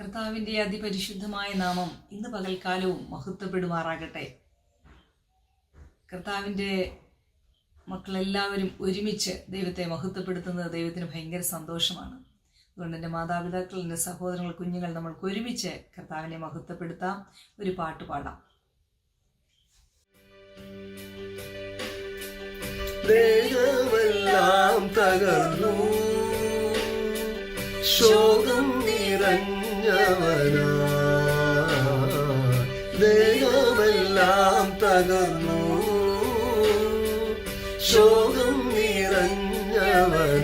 കർത്താവിന്റെ അതിപരിശുദ്ധമായ നാമം ഇന്ന് പകൽക്കാലവും മഹത്വപ്പെടുമാറാകട്ടെ. കർത്താവിന്റെ മക്കളെല്ലാവരും ഒരുമിച്ച് ദൈവത്തെ മഹത്വപ്പെടുത്തുന്നത് ദൈവത്തിന് ഭയങ്കര സന്തോഷമാണ്. അതുകൊണ്ട് എന്റെ മാതാപിതാക്കൾ എന്റെ സഹോദരങ്ങൾ കുഞ്ഞുങ്ങൾ നമ്മൾക്ക് ഒരുമിച്ച് കർത്താവിനെ മഹത്വപ്പെടുത്താം. ഒരു പാട്ട് പാടാം. ദേഹമെല്ലാം തകർന്നു. ശോകം നിറഞ്ഞവനാ ദേഹമെല്ലാം തകർന്നു. ശോകം നിറഞ്ഞവനാ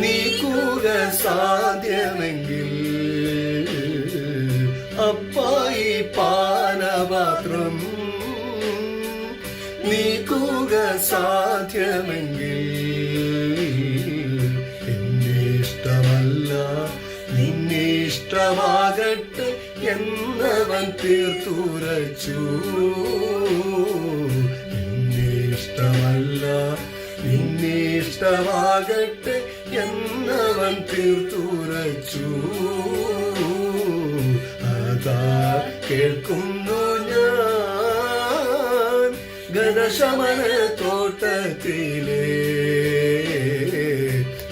നീക്കുക സാധ്യമെങ്കിൽ അപ്പായി പാനപാത്രം നീ നീക്കുക സാധ്യമെങ്കിൽ എന്നെ ഇഷ്ടമല്ല നിന്നെ ഇഷ്ടമാകട്ടെ എന്നവൻ തീർത്തുരച്ചു. നിന്നെ ഇഷ്ടമല്ല നിന്നെ ഇഷ്ടമാകട്ടെ എന്നവൻ തീർത്തുരച്ചു അതാ കേൾക്കുന്നു ഞാൻ ഗണശമന തോട്ടത്തിലേ.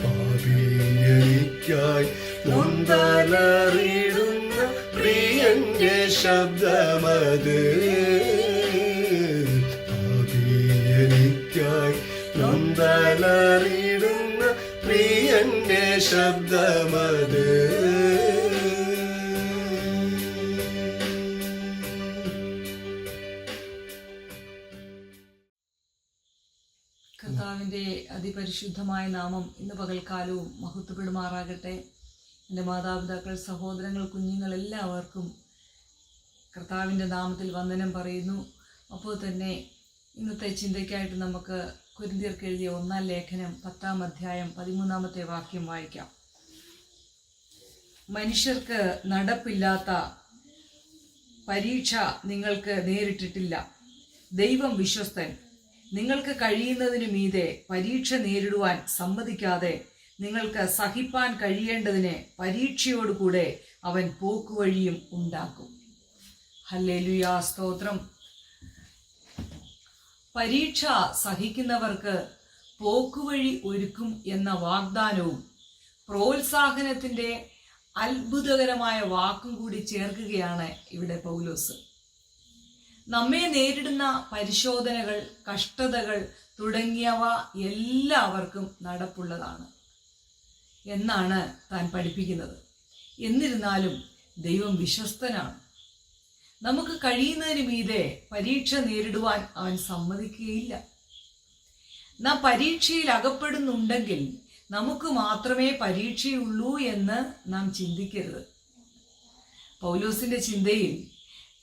പാപിയനിക്കായി മുന്തലറിയിടുന്ന പ്രിയന്റെ ശബ്ദമത്. പാപിയനിക്കായി നൊന്തലറിയിടുന്ന പ്രിയന്റെ ശബ്ദമത് കർത്താവിന്റെ അതിപരിശുദ്ധമായ നാമം ഇന്ന് പകൽക്കാലവും മഹത്വപ്പെടുമാറാകട്ടെ എന്റെ മാതാപിതാക്കൾ സഹോദരങ്ങൾ കുഞ്ഞുങ്ങൾ എല്ലാവർക്കും കർത്താവിന്റെ നാമത്തിൽ വന്ദനം പറയുന്നു. അപ്പോൾ തന്നെ ഇന്നത്തെ ചിന്തയ്ക്കായിട്ട് നമുക്ക് കുരിന്തിയർക്ക് എഴുതിയ ഒന്നാം ലേഖനം പത്താം അധ്യായം പതിമൂന്നാമത്തെ വാക്യം വായിക്കാം. മനുഷ്യർക്ക് നടപ്പില്ലാത്ത പരീക്ഷ നിങ്ങൾക്ക് നേരിട്ടിട്ടില്ല. ദൈവം വിശ്വസ്തൻ. നിങ്ങൾക്ക് കഴിയുന്നതിനു മീതെ പരീക്ഷ നേരിടുവാൻ സമ്മതിക്കാതെ നിങ്ങൾക്ക് സഹിപ്പാൻ കഴിയേണ്ടതിന് പരീക്ഷയോടുകൂടെ അവൻ പോക്കുവഴിയും ഉണ്ടാക്കും. ഹല്ലേലുയാ സ്തോത്രം. പരീക്ഷ സഹിക്കുന്നവർക്ക് പോക്കുവഴി ഒരുക്കും എന്ന വാഗ്ദാനവും പ്രോത്സാഹനത്തിന്റെ അത്ഭുതകരമായ വാക്കും കൂടി ചേർക്കുകയാണ് ഇവിടെ പൗലോസ്. നമ്മെ നേരിടുന്ന പരിശോധനകൾ കഷ്ടതകൾ തുടങ്ങിയവ എല്ലാവർക്കും നടപ്പുള്ളതാണ്. എന്നാണ് താൻ പഠിപ്പിക്കുന്നത്. എന്നിരുന്നാലും ദൈവം വിശ്വസ്തനാണ്. നമുക്ക് കഴിയുന്നതിന് മീതെ പരീക്ഷ നേരിടുവാൻ അവൻ സമ്മതിക്കുകയില്ല. നാം പരീക്ഷയിൽ അകപ്പെടുന്നുണ്ടെങ്കിൽ നമുക്ക് മാത്രമേ പരീക്ഷയുള്ളൂ എന്ന് നാം ചിന്തിക്കരുത്. പൗലോസിന്റെ ചിന്തയിൽ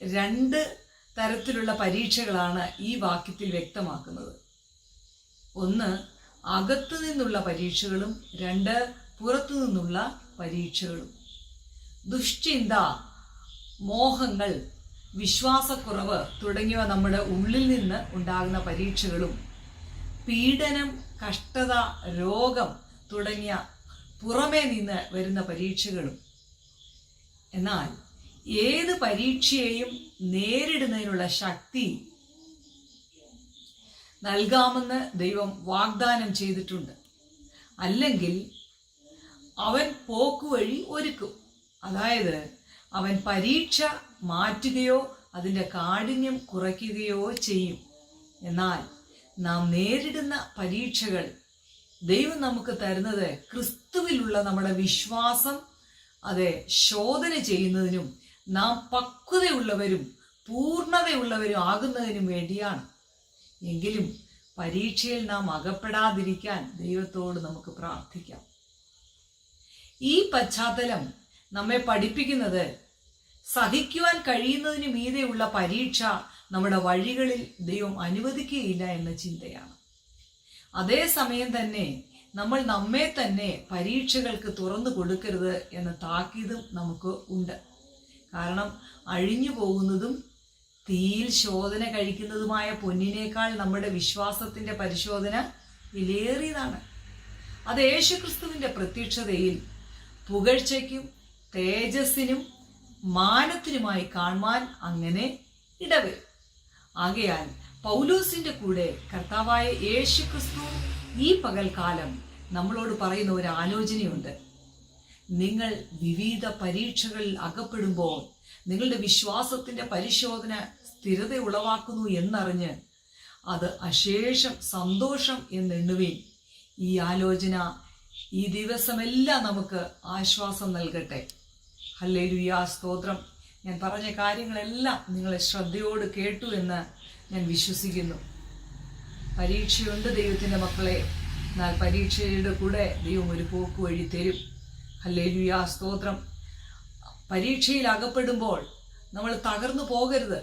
രണ്ട് തരത്തിലുള്ള പരീക്ഷകളാണ് ഈ വാക്യത്തിൽ വ്യക്തമാക്കുന്നത്. ഒന്ന് അകത്തു നിന്നുള്ള പരീക്ഷകളും രണ്ട് പുറത്തു നിന്നുള്ള പരീക്ഷകളും. ദുഷ്ചിന്ത മോഹങ്ങൾ വിശ്വാസക്കുറവ് തുടങ്ങിയവ നമ്മുടെ ഉള്ളിൽ നിന്ന് ഉണ്ടാകുന്ന പരീക്ഷകളും പീഡനം കഷ്ടത രോഗം തുടങ്ങിയ പുറമേ നിന്ന് വരുന്ന പരീക്ഷകളും. എന്നാൽ ഏത് പരീക്ഷയെയും നേരിടുന്നതിനുള്ള ശക്തി നൽകാമെന്ന് ദൈവം വാഗ്ദാനം ചെയ്തിട്ടുണ്ട്. അല്ലെങ്കിൽ അവൻ പോക്കുവഴി ഒരുക്കും. അതായത് അവൻ പരീക്ഷ മാറ്റുകയോ അതിന്റെ കാഠിന്യം കുറയ്ക്കുകയോ ചെയ്യും. എന്നാൽ നാം നേരിടുന്ന പരീക്ഷകൾ ദൈവം നമുക്ക് തരുന്നത് ക്രിസ്തുവിലുള്ള നമ്മുടെ വിശ്വാസം അതെ ശോധന ചെയ്യുന്നതിനും നാം പക്വതയുള്ളവരും പൂർണതയുള്ളവരും ആകുന്നതിനും വേണ്ടിയാണ്. എങ്കിലും പരീക്ഷയിൽ നാം അകപ്പെടാതിരിക്കാൻ ദൈവത്തോട് നമുക്ക് പ്രാർത്ഥിക്കാം. ഈ പശ്ചാത്തലം നമ്മെ പഠിപ്പിക്കുന്നത് സഹിക്കുവാൻ കഴിയുന്നതിന് മീതെയുള്ള പരീക്ഷ നമ്മുടെ വഴികളിൽ ദൈവം അനുവദിക്കുകയില്ല എന്ന ചിന്തയാണ്. അതേസമയം തന്നെ നമ്മൾ നമ്മെ തന്നെ പരീക്ഷകൾക്ക് തുറന്നു കൊടുക്കരുത് എന്ന താക്കീതും നമുക്ക് ഉണ്ട്. കാരണം അഴിഞ്ഞു പോകുന്നതും തീയിൽ ശോധന കഴിക്കുന്നതുമായ പൊന്നിനേക്കാൾ നമ്മുടെ വിശ്വാസത്തിന്റെ പരിശോധന വിലയേറിയതാണ്. അത് യേശുക്രിസ്തുവിന്റെ പ്രത്യക്ഷതയിൽ പുകഴ്ചയ്ക്കും തേജസ്സിനും മാനത്തിനുമായി കാണുവാൻ അങ്ങനെ ഇടവരും. ആകയാൽ പൗലൂസിന്റെ കൂടെ കർത്താവായ യേശു ക്രിസ്തു ഈ പകൽക്കാലം നമ്മളോട് പറയുന്ന ഒരു ആലോചനയുണ്ട്. നിങ്ങൾ വിവിധ പരീക്ഷകളിൽ അകപ്പെടുമ്പോൾ നിങ്ങളുടെ വിശ്വാസത്തിന്റെ പരിശോധന സ്ഥിരത ഉളവാക്കുന്നു എന്നറിഞ്ഞ് അത് അശേഷം സന്തോഷം എന്നെണ്ണുവീൻ. ഈ ആലോചന ഈ ദിവസമെല്ലാം നമുക്ക് ആശ്വാസം നൽകട്ടെ. ഹല്ലേലൂയ സ്തോത്രം. ഞാൻ പറഞ്ഞ കാര്യങ്ങളെല്ലാം നിങ്ങളെ ശ്രദ്ധയോട് കേട്ടു എന്ന് ഞാൻ വിശ്വസിക്കുന്നു. പരീക്ഷയുണ്ട് ദൈവത്തിന്റെ മക്കളെ. എന്നാൽ പരീക്ഷയുടെ കൂടെ ദൈവം ഒരു പോക്ക് വഴി തരും. ഹല്ലേലൂയ സ്തോത്രം. പരീക്ഷയിൽ അകപ്പെടുമ്പോൾ നമ്മൾ തകർന്നു പോകരുത്.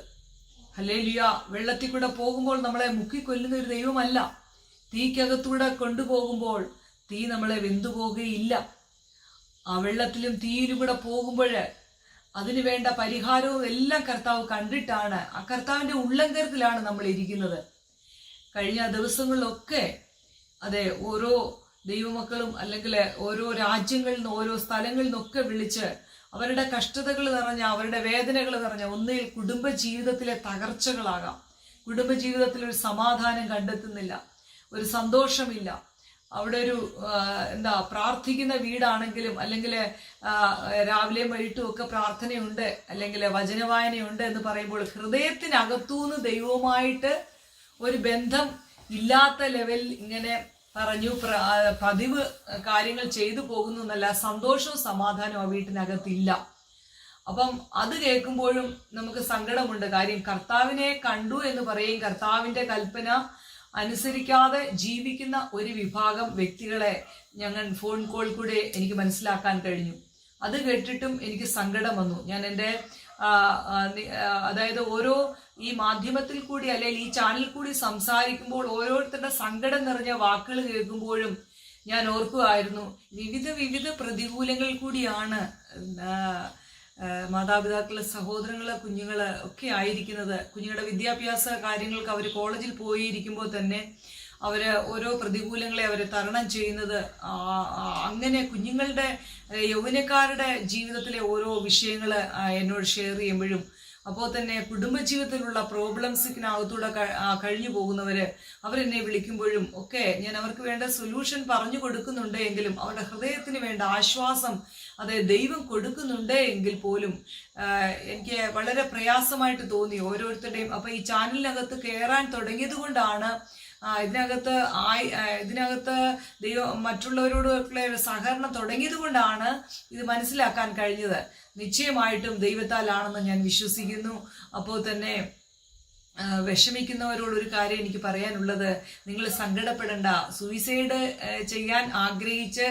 ഹല്ലേലൂയ വെള്ളത്തിൽ കൂടെ പോകുമ്പോൾ നമ്മളെ മുക്കിക്കൊല്ലുന്ന ഒരു ദൈവമല്ല. തീക്കകത്തൂടെ കൊണ്ടുപോകുമ്പോൾ തീ നമ്മളെ വെന്തുപോകുകയില്ല. ആ വെള്ളത്തിലും തീയിലും കൂടെ പോകുമ്പോൾ അതിനു വേണ്ട പരിഹാരവും എല്ലാം കർത്താവ് കണ്ടിട്ടാണ്. ആ കർത്താവിന്റെ ഉള്ളങ്കരത്തിലാണ് നമ്മൾ ഇരിക്കുന്നത്. കഴിഞ്ഞ ദിവസങ്ങളിലൊക്കെ അതെ ഓരോ ദൈവമക്കളും അല്ലെങ്കിൽ ഓരോ രാജ്യങ്ങളിൽ നിന്ന് ഓരോ സ്ഥലങ്ങളിൽ നിന്നൊക്കെ വിളിച്ച് അവരുടെ കഷ്ടതകൾ നിറഞ്ഞ അവരുടെ വേദനകൾ നിറഞ്ഞ ഒന്നിൽ കുടുംബ ജീവിതത്തിലെ തകർച്ചകളാകാം. കുടുംബ ജീവിതത്തിൽ ഒരു സമാധാനം കണ്ടെത്തുന്നില്ല. ഒരു സന്തോഷമില്ല. അവിടെ ഒരു എന്താ പ്രാർത്ഥിക്കുന്ന വീടാണെങ്കിലും അല്ലെങ്കിൽ രാവിലെ വൈകിട്ടും ഒക്കെ പ്രാർത്ഥനയുണ്ട് അല്ലെങ്കിൽ വചനവായനയുണ്ട് എന്ന് പറയുമ്പോൾ ഹൃദയത്തിനകത്തുനിന്ന് ദൈവവുമായിട്ട് ഒരു ബന്ധം ഇല്ലാത്ത ലെവലിൽ ഇങ്ങനെ പറഞ്ഞു പതിവ് കാര്യങ്ങൾ ചെയ്തു പോകുന്നു എന്നല്ല സന്തോഷവും സമാധാനവും ആ വീട്ടിനകത്തില്ല. അപ്പം അത് കേൾക്കുമ്പോഴും നമുക്ക് സങ്കടമുണ്ട്. കാര്യം കർത്താവിനെ കണ്ടു എന്ന് പറയും കർത്താവിന്റെ കൽപ്പന അനുസരിക്കാതെ ജീവിക്കുന്ന ഒരു വിഭാഗം വ്യക്തികളെ ഞങ്ങൾ ഫോൺ കോൾ കൂടെ എനിക്ക് മനസ്സിലാക്കാൻ കഴിഞ്ഞു. അത് കേട്ടിട്ടും എനിക്ക് സങ്കടം വന്നു. ഞാൻ എന്റെ അതായത് ഓരോ ഈ മാധ്യമത്തിൽ കൂടി അല്ലെങ്കിൽ ഈ ചാനലിൽ കൂടി സംസാരിക്കുമ്പോൾ ഓരോരുത്തരുടെ സങ്കടം നിറഞ്ഞ വാക്കുകൾ കേൾക്കുമ്പോഴും ഞാൻ ഓർക്കുമായിരുന്നു വിവിധ വിവിധ പ്രതികൂലങ്ങൾ കൂടിയാണ് ആ, സഹോദരങ്ങളെ കുഞ്ഞുങ്ങൾ ഒക്കെ ആയിരിക്കുന്നത് കുഞ്ഞുങ്ങളുടെ വിദ്യാഭ്യാസ കാര്യങ്ങൾക്ക് അവർ കോളേജിൽ പോയിരിക്കുമ്പോൾ തന്നെ അവർ ഓരോ പ്രതികൂലങ്ങളെ അവർ തരണം ചെയ്യുന്നത് അങ്ങനെ കുഞ്ഞുങ്ങളുടെ യൗവനക്കാരുടെ ജീവിതത്തിലെ ഓരോ വിഷയങ്ങൾ എന്നോട് ഷെയർ ചെയ്യുമ്പോഴും അപ്പോൾ തന്നെ കുടുംബജീവിതത്തിലുള്ള പ്രോബ്ലംസിനകത്തൂടെ കഴിഞ്ഞു പോകുന്നവര് അവരെന്നെ വിളിക്കുമ്പോഴും ഒക്കെ ഞാൻ അവർക്ക് വേണ്ട സൊല്യൂഷൻ പറഞ്ഞു കൊടുക്കുന്നുണ്ട് എങ്കിലും അവരുടെ ഹൃദയത്തിന് വേണ്ട ആശ്വാസം അത് ദൈവം കൊടുക്കുന്നുണ്ട് എങ്കിൽ പോലും എനിക്ക് വളരെ പ്രയാസമായിട്ട് തോന്നി ഓരോരുത്തരുടെയും. അപ്പൊ ഈ ചാനലിനകത്ത് കയറാൻ തുടങ്ങിയത് കൊണ്ടാണ് ഇതിനകത്ത് ആയി ഇതിനകത്ത് ദൈവം മറ്റുള്ളവരോടുള്ള സഹകരണം തുടങ്ങിയത് കൊണ്ടാണ് ഇത് മനസ്സിലാക്കാൻ കഴിഞ്ഞത്. നിശ്ചയമായിട്ടും ദൈവത്താലാണെന്ന് ഞാൻ വിശ്വസിക്കുന്നു. അപ്പോൾ തന്നെ വിഷമിക്കുന്നവരോട് ഒരു കാര്യം എനിക്ക് പറയാനുള്ളത്. നിങ്ങൾ സങ്കടപ്പെടേണ്ട. സൂയിസൈഡ് ചെയ്യാൻ ആഗ്രഹിച്ച്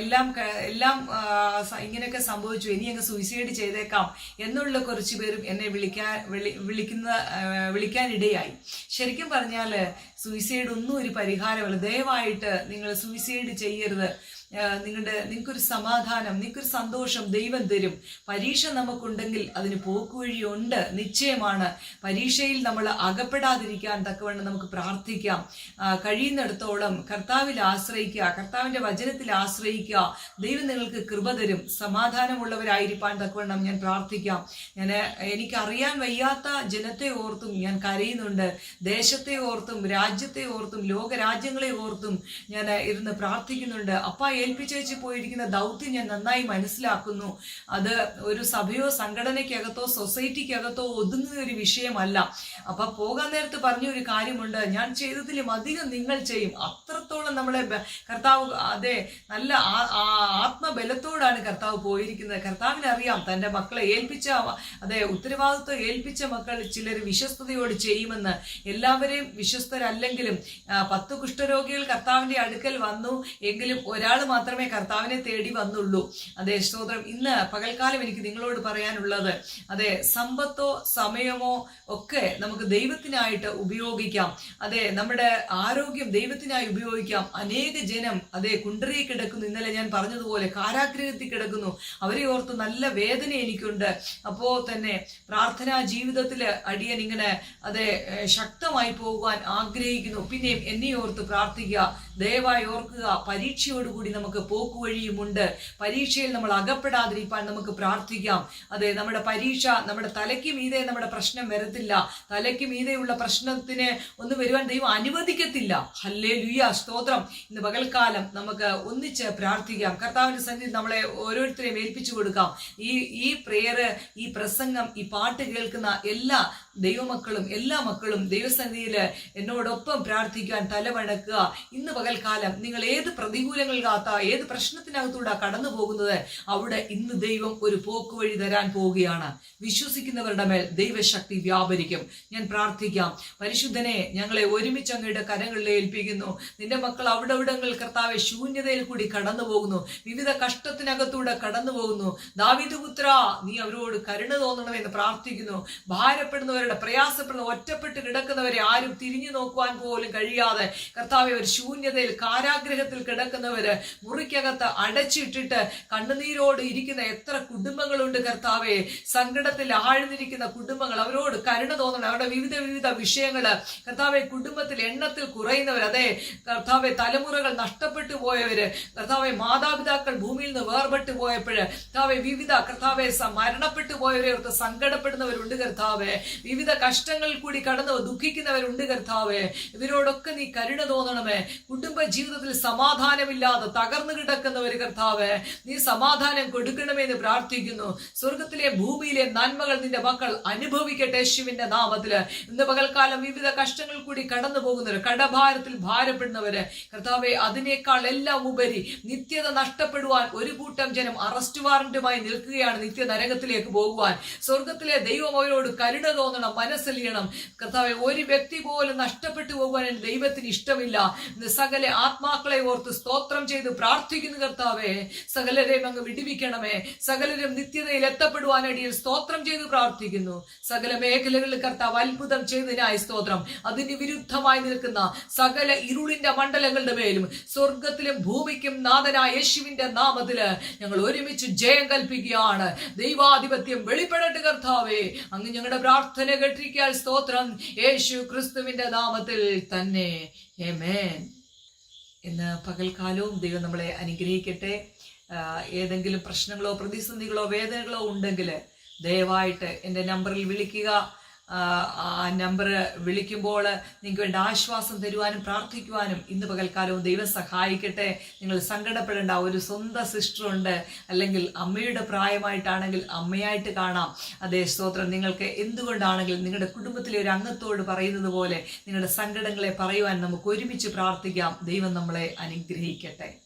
എല്ലാം എല്ലാം ഇങ്ങനെയൊക്കെ സംഭവിച്ചു. ഇനി അങ്ങ് സൂയിസൈഡ് ചെയ്തേക്കാം എന്നുള്ള കുറച്ച് പേരും എന്നെ വിളിക്കാൻ വിളി വിളിക്കുന്ന വിളിക്കാനിടയായി. ശരിക്കും പറഞ്ഞാൽ സൂയിസൈഡ് ഒന്നും ഒരു പരിഹാരമല്ല. ദയവായിട്ട് നിങ്ങൾ സൂയിസൈഡ് ചെയ്യരുത്. നിങ്ങളുടെ നിങ്ങൾക്കൊരു സമാധാനം നിങ്ങൾക്കൊരു സന്തോഷം ദൈവം തരും. പരീക്ഷ നമുക്കുണ്ടെങ്കിൽ അതിന് പോക്കുവഴിയുണ്ട്. നിശ്ചയമാണ്. പരീക്ഷയിൽ നമ്മൾ അകപ്പെടാതിരിക്കാൻ തക്കവണ്ണം നമുക്ക് പ്രാർത്ഥിക്കാം. കഴിയുന്നിടത്തോളം കർത്താവിൽ ആശ്രയിക്കുക കർത്താവിന്റെ വചനത്തിൽ ആശ്രയിക്കുക. ദൈവം നിങ്ങൾക്ക് കൃപ തരും. സമാധാനമുള്ളവരായിരിക്കാൻ തക്കവണ്ണം ഞാൻ പ്രാർത്ഥിക്കാം. ഞാൻ എനിക്കറിയാൻ വയ്യാത്ത ജനത്തെ ഓർത്തും ഞാൻ കരയുന്നുണ്ട്. ദേശത്തെ ഓർത്തും രാജ്യത്തെ ഓർത്തും ലോകരാജ്യങ്ങളെ ഓർത്തും ഞാൻ ഇരുന്ന് പ്രാർത്ഥിക്കുന്നുണ്ട്. അപ്പ ഏൽപ്പിച്ചേച്ച് പോയിരിക്കുന്ന ദൗത്യം ഞാൻ നന്നായി മനസ്സിലാക്കുന്നു. അത് ഒരു സഭയോ സംഘടനയ്ക്കകത്തോ സൊസൈറ്റിക്കകത്തോ ഒതുങ്ങുന്ന ഒരു വിഷയമല്ല. അപ്പൊ പോകാൻ നേരത്ത് പറഞ്ഞ ഒരു കാര്യമുണ്ട്. ഞാൻ ചെയ്തതിലും അധികം നിങ്ങൾ ചെയ്യും. അത്രത്തോളം നമ്മളെ കർത്താവ് അതെ നല്ല ആത്മബലത്തോടാണ് കർത്താവ് പോയിരിക്കുന്നത്. കർത്താവിന് അറിയാം തന്റെ മക്കളെ ഏൽപ്പിച്ച അതെ ഉത്തരവാദിത്വം ഏൽപ്പിച്ച മക്കൾ ചിലർ വിശ്വസ്തയോട് ചെയ്യുമെന്ന്. എല്ലാവരെയും വിശ്വസ്തരല്ലെങ്കിലും പത്ത് കുഷ്ഠരോഗികൾ കർത്താവിന്റെ അടുക്കൽ വന്നു. എങ്കിലും ഒരാൾ മാത്രമേ കർത്താവിനെ തേടി വന്നുള്ളൂ. അതെ സ്തോത്രം. ഇന്ന് പകൽക്കാലം എനിക്ക് നിങ്ങളോട് പറയാനുള്ളത് അതെ സമ്പത്തോ സമയമോ ഒക്കെ നമുക്ക് ദൈവത്തിനായിട്ട് ഉപയോഗിക്കാം. അതെ നമ്മുടെ ആരോഗ്യം ദൈവത്തിനായി ഉപയോഗിക്കാം. അനേക ജനം അതെ കുണ്ടറിയെ കിടക്കുന്നു. ഇന്നലെ ഞാൻ പറഞ്ഞതുപോലെ കാരാഗ്രഹത്തിൽ കിടക്കുന്നു. അവരെ ഓർത്ത് നല്ല വേദന എനിക്കുണ്ട്. അപ്പോ തന്നെ പ്രാർത്ഥനാ ജീവിതത്തിൽ അടിയൻ ഇങ്ങനെ അതെ ശക്തമായി പോകുവാൻ ആഗ്രഹിക്കുന്നു. പിന്നെയും എന്നെ ഓർത്ത് പ്രാർത്ഥിക്കുക ദയവായി ഓർക്കുക പരീക്ഷയോടുകൂടി നമുക്ക് പോക്കുവഴിയുമുണ്ട് പരീക്ഷയിൽ നമ്മൾ അകപ്പെടാതിരിക്കാൻ നമുക്ക് പ്രാർത്ഥിക്കാം. അതെ നമ്മുടെ പരീക്ഷ നമ്മുടെ തലയ്ക്ക് മീതെ നമ്മുടെ പ്രശ്നം വരത്തില്ല. തലയ്ക്ക് മീതെയുള്ള പ്രശ്നത്തിന് ഒന്നും വരുവാൻ ദൈവം അനുവദിക്കത്തില്ല. ഹല്ലേ ലുയ സ്തോത്രം. ഇന്ന് പകൽക്കാലം നമുക്ക് ഒന്നിച്ച് പ്രാർത്ഥിക്കാം. കർത്താവിന്റെ സന്നിധി നമ്മളെ ഓരോരുത്തരെയും ഏൽപ്പിച്ചു കൊടുക്കാം. ഈ ഈ പ്രേയർ ഈ പ്രസംഗം ഈ പാട്ട് കേൾക്കുന്ന എല്ലാ ദൈവമക്കളും എല്ലാ മക്കളും ദൈവസന്നിധിയിൽ എന്നോടൊപ്പം പ്രാർത്ഥിക്കാൻ തലവണക്കുക ഇന്ന് പകൽക്കാലം നിങ്ങൾ ഏത് പ്രതികൂലങ്ങൾക്കകത്ത ഏത് പ്രശ്നത്തിനകത്തൂടെ കടന്നു പോകുന്നത് അവിടെ ഇന്ന് ദൈവം ഒരു പോക്ക് വഴി തരാൻ പോവുകയാണ്. വിശ്വസിക്കുന്നവരുടെ മേൽ ദൈവശക്തി വ്യാപരിക്കും. ഞാൻ പ്രാർത്ഥിക്കാം. പരിശുദ്ധനെ ഞങ്ങളെ ഒരുമിച്ച് അങ്ങയുടെ കരങ്ങളിൽ ഏൽപ്പിക്കുന്നു. നിന്റെ മക്കൾ അവിടെ ഇവിടങ്ങളിൽ കർത്താവെ ശൂന്യതയിൽ കൂടി കടന്നു പോകുന്നു. വിവിധ കഷ്ടത്തിനകത്തൂടെ കടന്നു പോകുന്നു. ദാവിദ് പുത്ര നീ അവരോട് കരുണ തോന്നണമെന്ന് പ്രാർത്ഥിക്കുന്നു. ഭാരപ്പെടുന്നവരുടെ പ്രയാസപ്പെടുന്ന ഒറ്റപ്പെട്ട് കിടക്കുന്നവരെ ആരും തിരിഞ്ഞു നോക്കുവാൻ പോലും കഴിയാതെ കർത്താവ് ഒരു ശൂന്യതയിൽ കാരാഗ്രഹത്തിൽ കിടക്കുന്നവര് മുറിക്കകത്ത് അടച്ചിട്ടിട്ട് കണ്ണുനീരോട് ഇരിക്കുന്ന എത്ര കുടുംബങ്ങളുണ്ട് കർത്താവെ? സങ്കടത്തിൽ ആഴ്ന്നിരിക്കുന്ന കുടുംബങ്ങൾ അവരോട് കരുണ തോന്നണം. അവരുടെ വിവിധ വിവിധ വിഷയങ്ങൾ കർത്താവെ കുടുംബത്തിൽ എണ്ണത്തിൽ കുറയുന്നവർ അതെ കർത്താവെ തലമുറകൾ നഷ്ടപ്പെട്ടു പോയവര് കർത്താവെ മാതാപിതാക്കൾ ഭൂമിയിൽ നിന്ന് വേർപെട്ടു പോയപ്പോഴ് കർത്താവെ വിവിധ കർത്താവെ മരണപ്പെട്ടു പോയവരെ ഓർത്ത് സങ്കടപ്പെടുന്നവരുണ്ട് കർത്താവെ. വിവിധ കഷ്ടങ്ങൾ കൂടി കടന്ന് ദുഃഖിക്കുന്നവരുണ്ട് കർത്താവേ. ഇവരോടൊക്കെ നീ കരുണ തോന്നണമേ. കുടുംബ ജീവിതത്തിൽ സമാധാനമില്ലാതെ തകർന്നു കിടക്കുന്നവർ കർത്താവേ നീ സമാധാനം കൊടുക്കണമേ എന്ന് പ്രാർത്ഥിക്കുന്നു. സ്വർഗത്തിലെ ഭൂമിയിലെ നന്മകൾ നിന്റെ മക്കൾ അനുഭവിക്കട്ടെ യേശുവിന്റെ നാമത്തിൽ. ഇന്ന് പകൽക്കാലം വിവിധ കഷ്ടങ്ങൾ കൂടി കടന്നു പോകുന്നവർ കടഭാരത്തിൽ ഭാരപ്പെടുന്നവര് കർത്താവെ അതിനേക്കാൾ എല്ലാം ഉപരി നിത്യത നഷ്ടപ്പെടുവാൻ ഒരു കൂട്ടം ജനം അറസ്റ്റ് വാറന്റുമായി നിൽക്കുകയാണ് നിത്യ നരകത്തിലേക്ക് പോകുവാൻ. സ്വർഗത്തിലെ ദൈവം അവരോട് കരുണ തോന്നണം. മനസ്സലിയണം. കർത്താവെ ഒരു വ്യക്തി പോലും നഷ്ടപ്പെട്ടു എന്റെ ദൈവത്തിന് ഇഷ്ടമില്ല. ഇന്ന് സകല ആത്മാക്കളെ ഓർത്ത് സ്തോത്രം ചെയ്ത് പ്രാർത്ഥിക്കുന്നു കർത്താവെ. സകലരെയും അങ്ങ് വിടിവിക്കണമേ. സകലരും നിത്യതയിൽ എത്തപ്പെടുവാനടിയിൽ സ്തോത്രം ചെയ്ത് പ്രാർത്ഥിക്കുന്നു. സകല മേഖലകളിൽ കർത്താവ് അത്ഭുതം ചെയ്തതിനായി സ്തോത്രം. അതിന് വിരുദ്ധമായി നിൽക്കുന്ന സകല ഇരുളിന്റെ മണ്ഡലങ്ങളുടെ മേലും സ്വർഗത്തിലും ഭൂമിക്കും നാഥനായ യേശുവിന്റെ നാമത്തിൽ ഞങ്ങൾ ഒരുമിച്ച് ജയം കൽപ്പിക്കുകയാണ്. ദൈവാധിപത്യം വെളിപ്പെടട്ടെ കർത്താവേ. അങ്ങ് ഞങ്ങളുടെ പ്രാർത്ഥന കേട്ടിരിക്കാൻ സ്തോത്രം. യേശു ക്രിസ്തുവിന്റെ നാമത്തിൽ തന്നെ. ഏമേൻ ഇന്ന് പകൽക്കാലവും ദൈവം നമ്മളെ അനുഗ്രഹിക്കട്ടെ. ഏതെങ്കിലും പ്രശ്നങ്ങളോ പ്രതിസന്ധികളോ വേദനകളോ ഉണ്ടെങ്കിൽ ദയവായിട്ട് എന്റെ നമ്പറിൽ വിളിക്കുക. ആ, നമ്പർ വിളിക്കുമ്പോൾ നിങ്ങൾക്ക് വേണ്ട ആശ്വാസം തരുവാനും പ്രാർത്ഥിക്കുവാനും ഇന്ന് പകൽക്കാലവും ദൈവം സഹായിക്കട്ടെ. നിങ്ങൾ സങ്കടപ്പെടേണ്ട ഒരു സ്വന്തം സിസ്റ്ററുണ്ട് അല്ലെങ്കിൽ അമ്മയുടെ പ്രായമായിട്ടാണെങ്കിൽ അമ്മയായിട്ട് കാണാം. അതേ സ്തോത്രം നിങ്ങൾക്ക് എന്തുകൊണ്ടാണെങ്കിൽ നിങ്ങളുടെ കുടുംബത്തിലെ ഒരു അംഗത്തോട് പറയുന്നത് പോലെ നിങ്ങളുടെ സങ്കടങ്ങളെ പറയുവാൻ നമുക്ക് ഒരുമിച്ച് പ്രാർത്ഥിക്കാം. ദൈവം നമ്മളെ അനുഗ്രഹിക്കട്ടെ.